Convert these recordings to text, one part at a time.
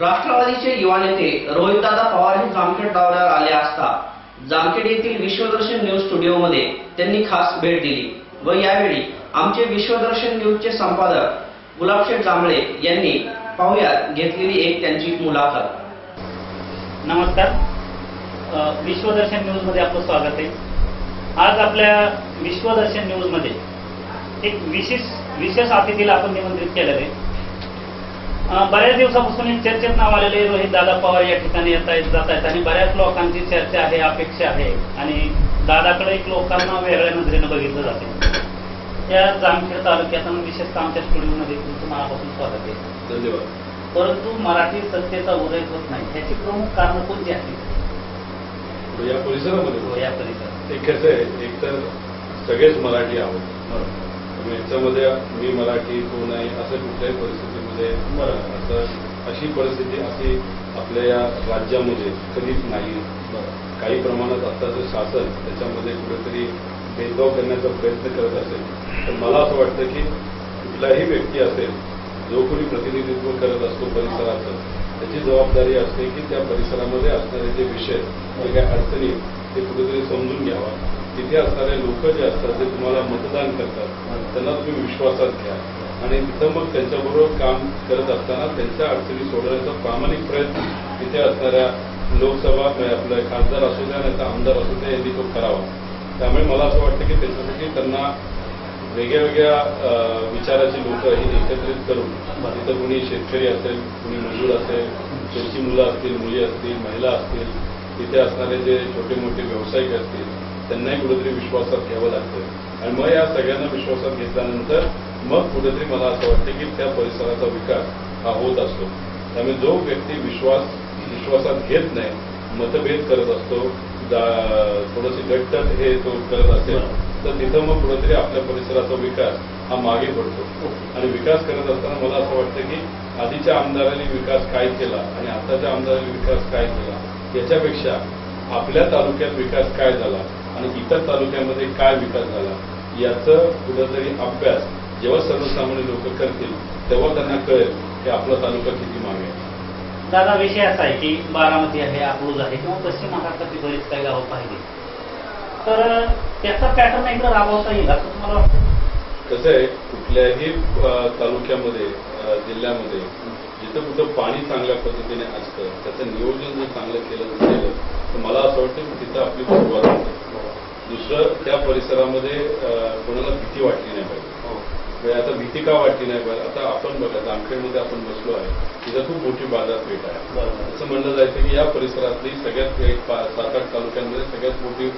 राष्ट्रवादीचे युवा नेते रोहितदादा पवार हे जामखेड दौऱ्यावर आले असता जामखेड येथील विश्वदर्शन न्यूज स्टुडिओमध्ये त्यांनी खास भेट दिली व यावेळी आमचे विश्वदर्शन न्यूजचे संपादक गुलाबशेठ जांभळे यांनी पाहुयात घेतलेली एक त्यांची मुलाखत. नमस्कार. विश्वदर्शन न्यूजमध्ये आपलं स्वागत आहे. आज आपल्या विश्वदर्शन न्यूजमध्ये एक विशेष विशेष अतिथीला आपण निमंत्रित केलेलं आहे. बऱ्याच दिवसापासून चर्चेत नाव आलेले रोहित दादा पवार या ठिकाणी येत आहेत जात आहेत. आणि बऱ्याच लोकांची चर्चा आहे अपेक्षा आहे. आणि दादाकडे एक लोकांना वेगळ्या नजरेनं बघितलं जाते. त्या जामखेड तालुक्यात विशेषतः आमच्या स्टुडिओमध्ये तुमचं मनापासून स्वागत आहे. धन्यवाद. परंतु मराठी सत्तेचा उदय होत नाही. ह्याची प्रमुख कारण कोणती आहेत? या परिसरामध्ये. या परिसरात. एक कसं आहे एक तर सगळेच मराठी आहोत. याच्यामध्ये मी मराठी तो नाही असं कुठल्याही बरं. असं अशी परिस्थिती अशी आपल्या या राज्यामध्ये कधीच नाही. काही प्रमाणात आत्ताचं शासन त्याच्यामध्ये कुठेतरी भेदभाव करण्याचा प्रयत्न करत असेल तर मला असं वाटतं की कुठलाही व्यक्ती असेल जो कोणी प्रतिनिधित्व करत असतो परिसराचं त्याची जबाबदारी असते की त्या परिसरामध्ये असणारे जे विषय जे काही अडचणी ते कुठेतरी समजून घ्यावा. तिथे असणारे लोक जे असतात ते तुम्हाला मतदान करतात त्यांना तुम्ही विश्वासात घ्या. आणि तिथं मग त्यांच्याबरोबर काम करत असताना त्यांच्या अडचणी सोडवण्याचा प्रामाणिक प्रयत्न तिथे असणाऱ्या लोकसभा म्हणजे आपले खासदार असू द्या नाही आमदार असू द्या यांनी तो करावा. त्यामुळे मला असं वाटतं की त्याच्यासाठी त्यांना वेगळ्या वेगळ्या विचाराची लोक ही एकत्रित करून तिथं कुणी शेतकरी असेल कुणी मजूर असेल त्यांची मुलं असतील मुली असतील महिला असतील तिथे असणारे जे छोटे मोठे व्यावसायिक असतील त्यांनाही कुठेतरी विश्वासात घ्यावं लागतं. आणि मग या सगळ्यांना विश्वासात घेतल्यानंतर मग कुठेतरी मला असं वाटतं की त्या परिसराचा विकास हा होत असतो. त्यामुळे जो व्यक्ती विश्वास विश्वासात घेत नाही मतभेद करत असतो जा- गट्टत हे तो करत असेल तर तिथं मग कुठेतरी आपल्या परिसराचा विकास हा मागे पडतो. आणि विकास करत असताना मला असं वाटतं की आधीच्या आमदारांनी विकास काय केला आणि आताच्या आमदारांनी विकास काय केला याच्यापेक्षा आपल्या तालुक्यात विकास काय झाला? आणि इतर तालुक्यामध्ये काय विकास झाला याचं कुठेतरी अभ्यास जेव्हा सर्वसामान्य लोक करतील तेव्हा त्यांना कळेल की आपला तालुका किती मागे आहे. दादा विषय असा आहे की बारामती आहे अकलूज आहे किंवा पश्चिम महाराष्ट्रातली बरीच काही गावं पाहिली. तर त्याचा पॅटर्न एकदा राबवता येईल असं तुम्हाला वाटतं? कसं आहे कुठल्याही तालुक्यामध्ये जिल्ह्यामध्ये जिथं कुठं पाणी चांगल्या पद्धतीने असतं त्याचं नियोजन जर चांगलं केलं गेलं तर मला असं वाटतं की तिथं आपली सुरुवात होते. दुसरं त्या परिसरामध्ये कोणाला भीती वाटली नाही पाहिजे. म्हणजे आता भीती का वाटली नाही पाहिजे? आता आपण बघा जामखेडमध्ये आपण बसलो आहे तिथं खूप मोठी बाजारपेठ आहे. असं म्हणलं जायचं की या परिसरातली सगळ्यात एक सात आठ तालुक्यांमध्ये सगळ्यात मोठी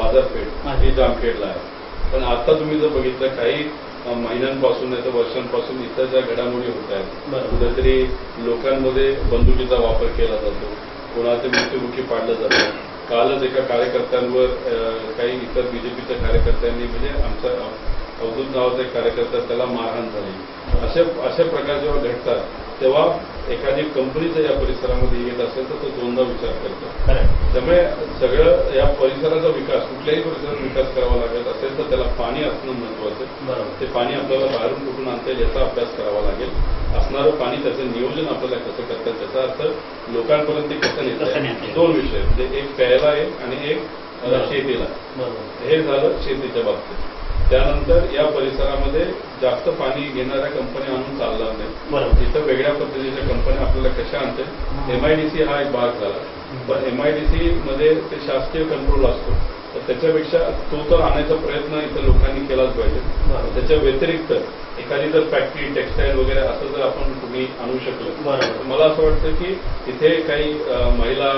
बाजारपेठ ही जामखेडला आहे. पण आता तुम्ही जर बघितलं काही महिन्यांपासून नाही तर वर्षांपासून इथं ज्या घडामोडी होत आहेत. कुठेतरी लोकांमध्ये बंदुकीचा वापर केला जातो कोणाचे मृत्युमुखी पाडलं जातं. कालच एका कार्यकर्त्यांवर काही इतर बीजेपीच्या कार्यकर्त्यांनी म्हणजे आमचा अवधूत नावाचा एक कार्यकर्ता त्याला मारहाण झाली. अशा अशा प्रकार जेव्हा घडतात तेव्हा एखादी कंपनी जर या परिसरामध्ये येत असेल तर तो दोनदा विचार करतो. त्यामुळे सगळं या परिसराचा विकास कुठल्याही परिसराचा विकास करावा लागत असेल तर त्याला पाणी असणं महत्वाचं आहे. ते पाणी आपल्याला बाहेरून कुठून आणता येईल याचा अभ्यास करावा लागेल. असणारं पाणी त्याचं नियोजन आपल्याला कसं करतात त्याचा अर्थ लोकांपर्यंत ते कसं नेतं. दोन विषय. म्हणजे एक प्यायला एक आणि एक. शेतीला. हे झालं शेतीच्या बाबतीत. त्यानंतर या परिसरामध्ये जास्त पाणी घेणाऱ्या कंपन्या आणून चालणार नाही इथं वेगळ्या पद्धतीच्या कंपन्या आपल्याला कशा आणतील? एमआयडीसी हा एक भाग झाला. पण एमआयडीसी मध्ये ते शासकीय कंट्रोल असतो. तर त्याच्यापेक्षा तो तर आणायचा प्रयत्न इथं लोकांनी केलाच पाहिजे. त्याच्या व्यतिरिक्त एखादी जर फॅक्टरी टेक्सटाईल वगैरे असं जर आपण कुणी आणू शकलं मला असं वाटतं की तिथे काही महिला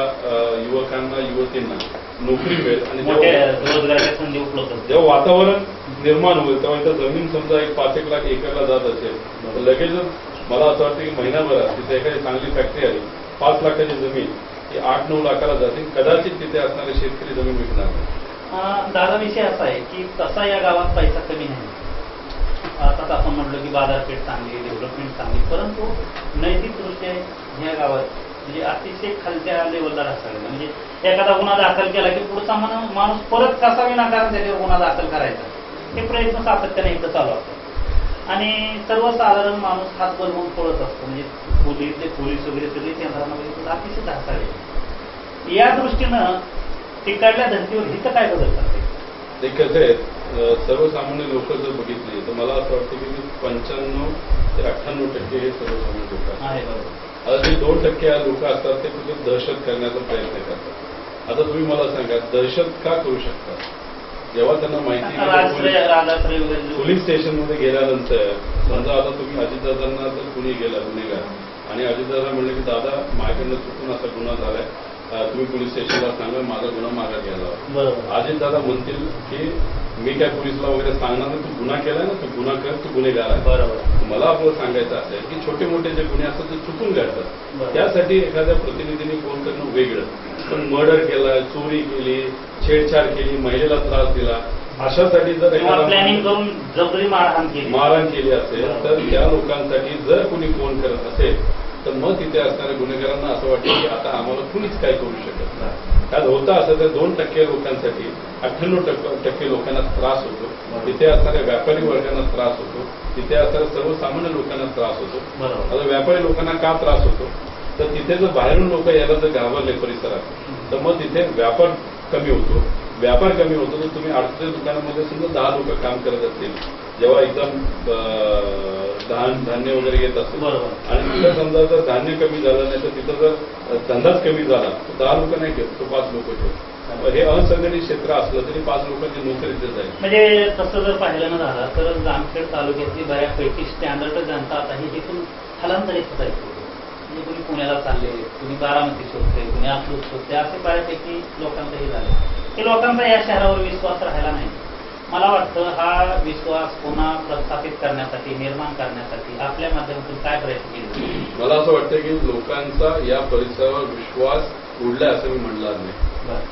युवकांना युवतींना नोकरी मिळेल आणि मोठ्या जेव्हा- रोजगाराच्या संधी उपलब्ध होतील. जेव्हा वातावरण निर्माण होईल तेव्हा इथं जमीन समजा एक पाच एक लाख एकरला जात असेल तर लगेचच मला असं वाटतं की महिनाभरात तिथे एखादी चांगली फॅक्टरी आली पाच लाखाची जमीन ही आठ नऊ लाखाला जाते कदाचित तिथे असणारे शेतकरी जमीन विकणार नाही. अं, दादा विषय असा आहे की तसा या गावात पैसा कमी नाही आताच आपण म्हटलं की बाजारपेठ चांगली डेव्हलपमेंट चांगली परंतु नैतिकदृष्ट्या ह्या गावात म्हणजे अतिशय खालच्या लेवलला ढासळलं म्हणजे एखादा गुन्हा दाखल केला की पुढचा माणूस माणूस परत कसा विनाकारण त्याच्यावर गुन्हा दाखल करायचा. हे प्रयत्न सातत्याने इथं चालू असतात. आणि सर्वसाधारण माणूस हात बलवून पळत असतो. म्हणजे पोलीस पोलीस वगैरे सगळे केंद्रामध्ये अतिशय ढासाळे या दृष्टीनं तिकडल्या धर्तीवर हिथं काय बदल करते ते कसं आहे. अं, सर्वसामान्य लोक जर बघितली तर मला असं वाटतं की पंच्याण्णव ते अठ्ठ्याण्णव टक्के हे सर्वसामान्य लोक आहेत. आहे बरोबर. आता जे दोन टक्के लोक असतात ते कुठे दहशत करण्याचा प्रयत्न करतात. आता तुम्ही मला सांगा दहशत का करू शकता जेव्हा त्यांना माहिती पोलीस- स्टेशनमध्ये गेल्यानंतर समजा आता तुम्ही अजितदादांना जर कुणी गेला गुन्हेगार. आणि अजितदादा म्हणले की दादा माझ्याकडनं चुकून असा गुन्हा झालाय. तुम्ही पोलीस स्टेशनला सांगा माझा गुन्हा मागा घ्यायला हवा. बरोबर. अजितदादा म्हणतील की मी काय पोलिसला वगैरे सांगणार नाही तू गुन्हा केलाय ना तू गुन्हा कर तू गुन्हेगार आहे. बरोबर. मला आपलं सांगायचं असेल की छोटे मोठे जे गुन्हे असतात ते चुकून घडतात. त्यासाठी एखाद्या प्रतिनिधीने फोन करणं वेगळं. पण मर्डर केलाय चोरी केली छेडछाड केली महिलेला त्रास दिला अशासाठी जर प्लॅनिंग करून जबरी मारहाण केली. मारहाण केली असेल. तर त्या लोकांसाठी जर कोणी फोन करत असेल तर मग तिथे असणाऱ्या गुन्हेगारांना असं वाटतं की आता आम्हाला कुणीच काय करू शकत नाही. त्यात होतं असं तर दोन टक्के लोकांसाठी अठ्ठ्याण्णव टक्के टक्के लोकांना त्रास होतो. तिथे असणाऱ्या व्यापारी वर्गांना त्रास होतो. तिथे असणाऱ्या सर्वसामान्य लोकांना त्रास होतो. आता व्यापारी लोकांना का त्रास होतो? तर तिथे जर बाहेरून लोक यायला जर घाबरले परिसरात तर मग तिथे व्यापार कमी होतो. व्यापार कमी होतो तर तुम्ही आठशे दुकानामध्ये सुद्धा दहा लोक काम करत असतील. जेव्हा एकदम धान धान्य वगैरे येत बरोबर. आणि तिथं समजा जर धान्य कमी झालं नाही तर तिथं जर धंदाच कमी झाला तर दहा लोक नाही घेत तो पाच लोक घेत. हे असंघटित क्षेत्र असलं तरी पाच लोकांची नोकरी तिथे जाईल. म्हणजे तसं जर पाहिलं न झालं तर जामखेड तालुक्यातली बऱ्यापैकी स्टँडर्ड जनता आता ही इथून स्थलांतरित होत आहे. म्हणजे कुणी पुण्याला चालले कुणी बारामती शोधते कुणी अकलूज शोधते असे बऱ्यापैकी लोकांचं हे झाले. की लोकांचा या शहरावर विश्वास राहिला नाही. मला वाटतं हा विश्वास पुन्हा प्रस्थापित करण्यासाठी निर्माण करण्यासाठी आपल्या माध्यमातून काय प्रयत्न केले? मला असं वाटतं की लोकांचा या परिसरावर विश्वास उडलाय असं मी म्हणणार नाही.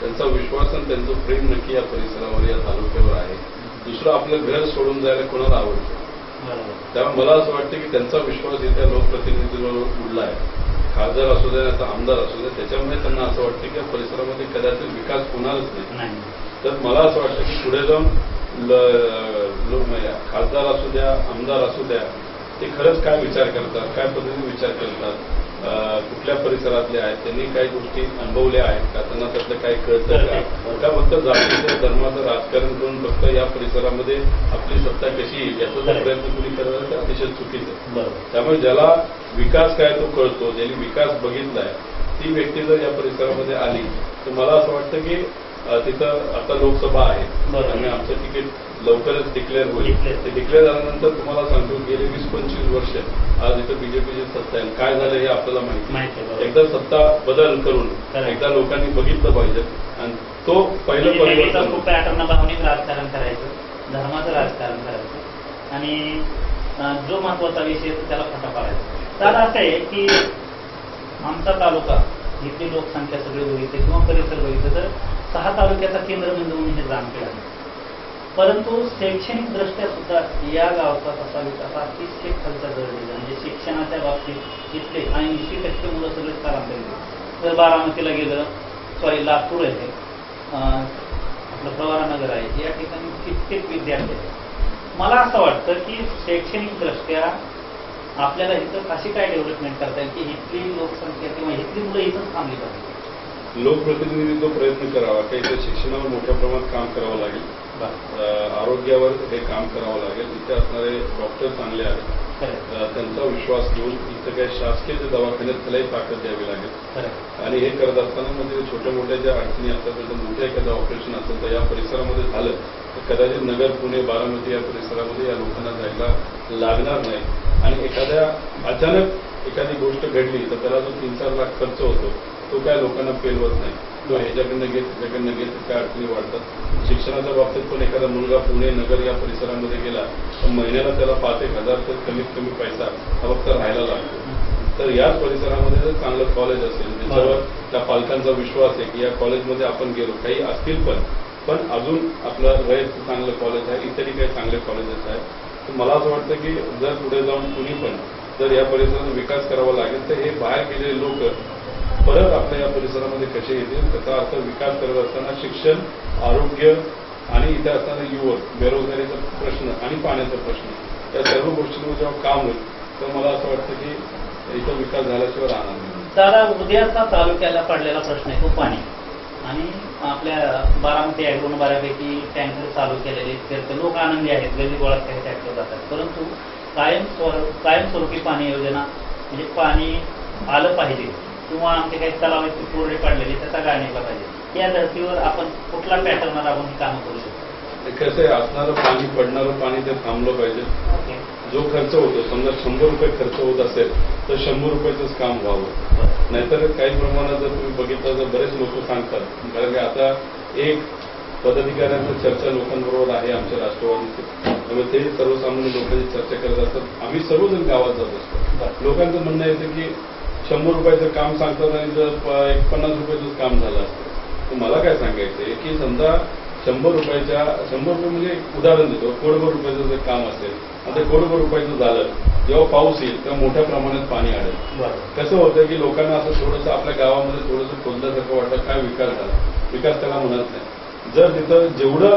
त्यांचा विश्वास आणि त्यांचं प्रेम नक्की या परिसरावर या तालुक्यावर आहे. दुसरं आपलं घर सोडून जायला कोणाला आवडतं? त्यामुळे मला असं वाटतं की त्यांचा विश्वास इथे लोकप्रतिनिधींवर उडला आहे. खासदार असू दे आता आमदार असू दे त्याच्यामुळे त्यांना असं वाटतं की परिसरामध्ये कदाचित विकास होणारच नाही. नाही. तर मला असं वाटतं की पुढे जाऊन खासदार असू द्या आमदार असू द्या ते खरंच काय विचार करतात काय पद्धतीने विचार करतात कुठल्या परिसरातले आहेत त्यांनी काही गोष्टी अनुभवल्या आहेत का? त्यांना त्यातलं काय कळतं का? का फक्त जातीचं धर्माचं राजकारण करून फक्त या परिसरामध्ये आपली सत्ता कशी येईल? याचा जर प्रयत्न कुणी करत असेल तर अतिशय चुकीचं त्यामुळे ज्याला विकास काय तो कळतो ज्यांनी विकास बघितलाय ती व्यक्ती जर या परिसरामध्ये आली तर मला असं वाटतं की तिथं आता लोकसभा आहे. आणि आमचं तिकीट लवकरच डिक्लेअर होईल. ते डिक्लेअर झाल्यानंतर तुम्हाला सांगतो गेली वीस पंचवीस वर्ष आज इथं बीजेपीची सत्ता आहे काय झालं हे आपल्याला माहिती. एकदा सत्ता बदल करून. एकदा लोकांनी बघितलं पाहिजे आणि तो पहिलं परिवर्तन खूप भावनिक राजकारण करायचं धर्माचं राजकारण करायचं आणि जो महत्त्वाचा विषय त्याला फटा पाडायचा तर असं आहे की आमचा तालुका इथली लोकसंख्या सगळी बघितली किंवा परिसर बघितलं तर सहा तालुक्याचा केंद्रबिंदू म्हणून हे म्हणजे जामखेड आहे. परंतु शैक्षणिक दृष्ट्या सुद्धा या गावचा तसा विकास अतिशय खालचा दर्जाचा म्हणजे शिक्षणाच्या बाबतीत इथले ऐंशी टक्के मुलं सगळे स्थलांतरित जर बारामतीला गेलं सॉरी लातूर आहे. आपलं प्रवारानगर आहे. या ठिकाणी कित्येक विद्यार्थी आहेत. मला असं वाटतं की शैक्षणिक दृष्ट्या आपल्याला इथं अशी काय डेव्हलपमेंट करता येईल की इथली लोकसंख्या किंवा इथली मुलं इथंच थांबली पाहिजे? लोकप्रतिनिधींनी तो प्रयत्न करावा काही इथं शिक्षणावर मोठ्या प्रमाणात काम करावं लागेल. आरोग्यावर हे काम करावं लागेल. इथे असणारे डॉक्टर चांगले आहेत. त्यांचा विश्वास घेऊन इथं काही शासकीय जे दवाखान्यात त्यालाही ताकद द्यावी लागेल. आणि हे करत असताना म्हणजे छोट्या मोठ्या ज्या अडचणी असतात त्याचं मोठं एखादं ऑपरेशन असेल तर या परिसरामध्ये झालं तर कदाचित नगर पुणे बारामती या परिसरामध्ये या लोकांना जायला लागणार नाही. आणि एखाद्या अचानक एखादी गोष्ट घडली तर त्याला जो तीन चार लाख खर्च होतो तो काय लोकांना पेलवत नाही. तो ह्याच्याकडनं घेत त्याच्याकडनं घेत काय अडचणी वाढतात. शिक्षणाच्या बाबतीत पण एखादा मुलगा पुणे नगर या परिसरामध्ये गेला तर महिन्याला त्याला पाच एक हजार तर कमीत कमी पैसा हा फक्त राहायला लागतो. तर याच परिसरामध्ये जर चांगलं कॉलेज असेल त्याच्यावर त्या पालकांचा विश्वास आहे की या कॉलेजमध्ये आपण गेलो काही असतील पण पण अजून आपलं रयत चांगलं कॉलेज आहे इतरही काही चांगले कॉलेजेस आहेत. तर मला असं वाटतं की जर पुढे जाऊन कुणी पण जर या परिसराचा विकास करावा लागेल तर हे बाहेर गेलेले लोक परत आपल्या या परिसरामध्ये कसे येतील त्याचा अर्थ विकास करत असताना शिक्षण आरोग्य आणि इथे असताना युवक बेरोजगारीचा प्रश्न आणि पाण्याचा प्रश्न या सर्व गोष्टींवर जेव्हा काम होईल तर मला असं वाटतं की इथं विकास झाल्याशिवाय राहणार नाही. दादा उद्याचा तालुक्याला पडलेला प्रश्न आहे तो पाणी. आणि आपल्या बारामती ॲग्रोन बऱ्यापैकी टँकर चालू केलेले आहेत. लोक आनंदी आहेत गल्ली गोळा टँकर जातात. परंतु कायम स्वर- कायमस्वरूपी पाणी योजना म्हणजे पाणी आलं पाहिजे. किंवा आमचे काही तलाव आहेत ते कोरडे पडलेले त्याचा गाळ निघला पाहिजे. या धर्तीवर आपण कुठला पॅटर्नवर आपण कामं करू शकतो? कसं आहे असणारं पाणी पडणारं पाणी ते थांबलं पाहिजे. जो खर्च होतो समजा शंभर रुपये खर्च होत असेल तर शंभर रुपयाचंच काम व्हावं. नाहीतर काही प्रमाणात जर तुम्ही बघितलं तर बरेच लोक सांगतात. कारण की आता एक पदाधिकाऱ्यांचं चर्चा लोकांबरोबर आहे आमच्या राष्ट्रवादीची. त्यामुळे ते सर्वसामान्य लोकांची चर्चा करत असतात. आम्ही सर्वजण गावात जात असतो. लोकांचं म्हणणं येतं की शंभर रुपयाचं काम सांगतात आणि जर एक पन्नास रुपयाचंच काम झालं असतं. तर मला काय सांगायचं की समजा शंभर रुपयाच्या शंभर रुपये म्हणजे उदाहरण देतो. कोडभर रुपयाचं जर काम असेल आता कोडभर रुपयाचं झालं जेव्हा पाऊस येईल तेव्हा मोठ्या प्रमाणात पाणी आढळेल. बरोबर कसं होतं की लोकांना असं थोडंसं आपल्या गावामध्ये थोडंसं खोदल्यासारखं वाटतं काय विकास झाला? विकास त्याला म्हणत नाही. जर तिथं जेवढं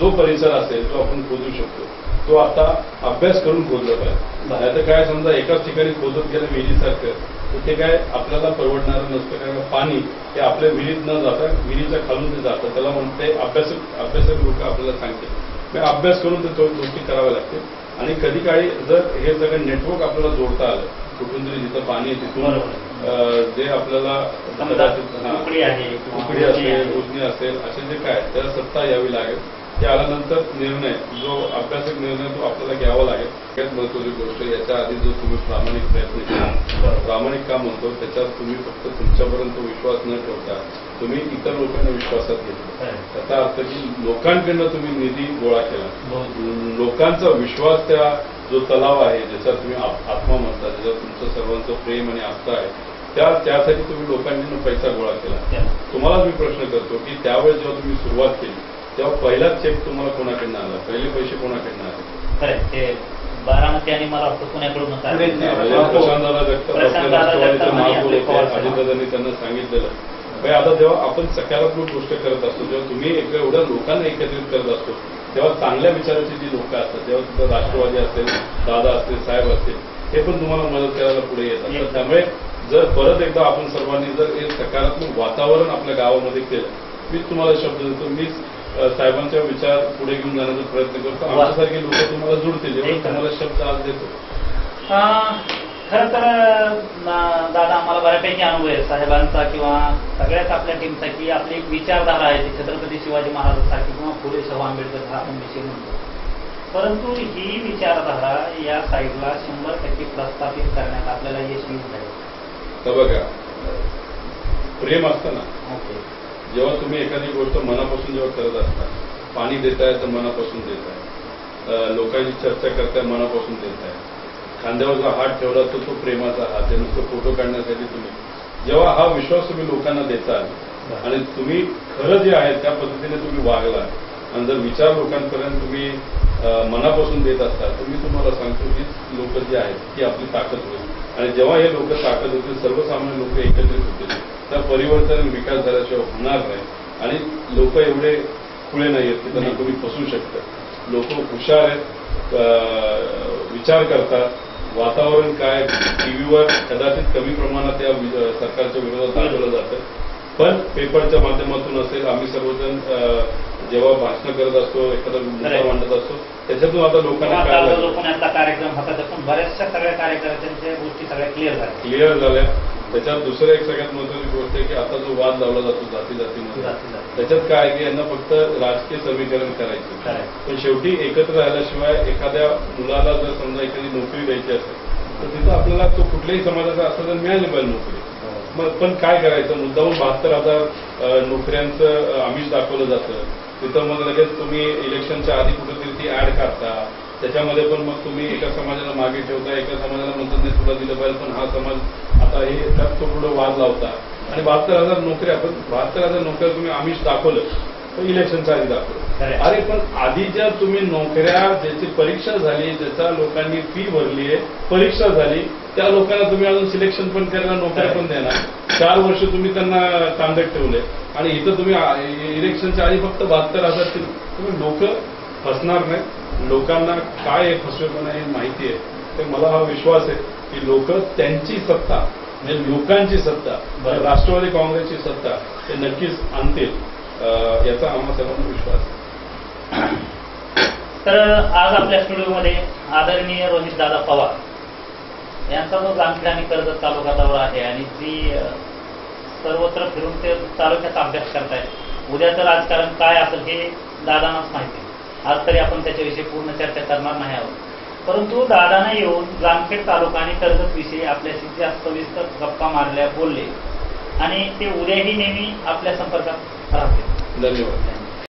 जो परिसर असेल तो आपण खोदू शकतो. तो आता अभ्यास करून खोदलं पाहिजे. बरं. नाहीतर काय समजा एकाच ठिकाणी खोदत गेलं विहिरीसारखं तर ते काय आपल्याला परवडणारं नसतं कारण पाणी हे आपल्या विहिरीत न जाता विहिरीच्या खालून ते जातं. त्याला म्हणते अभ्यासक अभ्यासक लोक आपल्याला सांगतील मग अभ्यास करून ते तो- गोष्टी कराव्या लागतील आणि कधी काळी जर हे सगळं नेटवर्क आपल्याला जोडता आलं कुठून तरी जिथं पाणी आहे तिथून जे आपल्याला उकडी असेल. उजनी असेल असे जे काय त्याला सत्ता यावी लागेल. ते आल्यानंतर निर्णय जो अभ्यासक निर्णय तो आपल्याला घ्यावा लागेल सगळ्यात महत्वाची गोष्ट याच्या आधी जो तुम्ही प्रामाणिक प्रयत्न केला प्रामाणिक काम म्हणतो त्याच्यात तुम्ही फक्त तुमच्यापर्यंत विश्वास न ठेवता तुम्ही इतर लोकांना विश्वासात घेतलं खरं. त्याचा अर्थ की लोकांकडनं तुम्ही निधी गोळा केला बरोबर. लोकांचा विश्वास त्या जो तलाव आहे ज्याच्यात तुम्ही आत्मा म्हणता ज्याच्यावर तुमचं सर्वांचं प्रेम आणि आस्था आहे त्या त्यासाठी तुम्ही लोकांकडून पैसा गोळा केला केला. तुम्हाला मी प्रश्न करतो की त्यावेळेस जेव्हा तुम्ही सुरुवात केली तेव्हा पहिलाच चेक तुम्हाला कोणाकडनं आला? पहिले पैसे कोणाकडनं आले? खरंय ते बारामती आणि मला वाटतं पुण्याकडूनच आले. म्हणजे महापौर आपले होते पवार. अजितदादांनी त्यांना सांगितलेलं. म्हणजे आता जेव्हा आपण सकारात्मक गोष्ट करत असतो जेव्हा तुम्ही एका एवढ्या लोकांना एकत्रित करत असतो तेव्हा चांगल्या विचाराची जी लोक असतात तेव्हा तिथं राष्ट्रवादी असेल दादा असतील साहेब असतील हे पण तुम्हाला मदत करायला पुढे येत असतात त्यामुळे जर परत एकदा आपण सर्वांनी जर हे सकारात्मक वातावरण आपल्या गावामध्ये केलं मीच तुम्हाला शब्द देतो मीच साहेबांचा विचार पुढे घेऊन जाण्याचा प्रयत्न करतो. आमच्यासारखे लोक तुम्हाला जुळतील. तुम्हाला शब्द आज देतो. खरं तर दादा आम्हाला बऱ्यापैकी अनुभव आहे. साहेबांचा किंवा सगळ्याच आपल्या टीमचा की आपली एक विचारधारा आहे ती छत्रपती शिवाजी महाराजांसारखी किंवा फुले शाहू आंबेडकर हा आपण विषय म्हणतो परंतु ही विचारधारा या साईडला शंभर टक्के प्रस्थापित करण्यात आपल्याला यश येऊ आहे तर बघा प्रेम असतं ना. ओके. जेव्हा तुम्ही एखादी गोष्ट मनापासून जेव्हा करत असता पाणी देताय तर मनापासून देताय. लोकांची चर्चा करताय मनापासून देताय. खांद्यावर जो हात ठेवला तर तो प्रेमाचा हात आहे नुसतं फोटो काढण्यासाठी तुम्ही. जेव्हा हा विश्वास तुम्ही लोकांना देताल आणि तुम्ही खरं जे आहे त्या पद्धतीने तुम्ही वागला आणि जर विचार लोकांपर्यंत तुम्ही मनापासून देत असता तर मी तुम्हाला सांगतो की लोक जी आहेत ती आपली ताकद होईल. आणि जेव्हा हे लोक ताकद होतील सर्वसामान्य लोक एकत्रित होतील त्या परिवर्तन विकास झाल्याशिवाय होणार नाही. आणि लोक एवढे खुळे नाही आहेत की त्यांना. तुम्ही फसू शकता. लोक हुशार आहेत विचार करतात. वातावरण काय टीव्हीवर कदाचित कमी प्रमाणात या सरकारच्या विरोधात दाखवलं जातं. पण पेपरच्या माध्यमातून असेल आम्ही सर्वजण जेव्हा भाषण करत असतो एखादा मुद्दा. मांडत असतो त्याच्यातून आता लोकांना लोकांचा कार्यक्रम पण बऱ्याचशा सगळ्या कार्यकर्त्यांच्या गोष्टी सगळ्या क्लिअर झाल्या क्लिअर झाल्या त्याच्यात दुसरं एक सगळ्यात महत्वाची गोष्ट आहे की आता जो वाद लावला जातो जाती जातीमध्ये जाती जाती. त्याच्यात काय आहे की यांना फक्त राजकीय समीकरण करायचं. पण शेवटी एकत्र राहिल्याशिवाय एखाद्या मुलाला जर समजा एखादी नोकरी द्यायची असेल तर तिथं आपल्याला तो कुठल्याही समाजाचा असला तर मिळाली पाहिजे नोकरी मग पण काय करायचं? मुद्दाहून बहात्तर हजार नोकऱ्यांचं आमिष दाखवलं जातं. तिथं मग लगेच तुम्ही इलेक्शनच्या आधी कुठेतरी ती ऍड करता. त्याच्यामध्ये पण मग तुम्ही एका समाजाला मागे ठेवता एका समाजाला म्हणतात नाही तुला दिलं पाहिजे. पण हा समाज आता हे त्यात तो पुढे वाद लावता. आणि बहात्तर हजार नोकऱ्या पण बहात्तर हजार नोकऱ्या तुम्ही आमिष दाखवलं. तर इलेक्शनच्या आधी दाखवलं. अरे. पण आधी ज्या तुम्ही नोकऱ्या ज्याची परीक्षा झाली ज्याचा लोकांनी फी भरली आहे परीक्षा झाली त्या लोकांना तुम्ही अजून सिलेक्शन पण करायला नोकऱ्या पण देणार. चार वर्ष तुम्ही त्यांना तांगत ठेवले. आणि इथं तुम्ही इलेक्शनच्या आधी फक्त बहात्तर हजार तुम्ही लोक फसणार नाही. लोकांना काय फसवेपणा हे माहिती आहे. तर मला हा विश्वास आहे की लोक त्यांची सत्ता म्हणजे लोकांची सत्ता. राष्ट्रवादी काँग्रेसची सत्ता ते नक्कीच आणतील. याचा आम्हा सर्वांना विश्वास तर आज आपल्या स्टुडिओमध्ये आदरणीय रोहित दादा पवार यांचा जो जामखेड आणि कर्जत तालुका दौरा आहे आणि जी सर्वत्र फिरून ते तालुक्याचा अभ्यास करतायत. उद्याचं राजकारण काय असेल हे दादांनाच माहिती आज तरी आपण त्याच्याविषयी पूर्ण चर्चा करणार नाही आहोत. परंतु दादांना येऊन जामखेड तालुका आणि कर्जत विषयी आपल्याशी जास्त विस्तर गप्पा मारल्या बोलले. आणि ते उद्याही नेहमी आपल्या संपर्कात राहतील. धन्यवाद.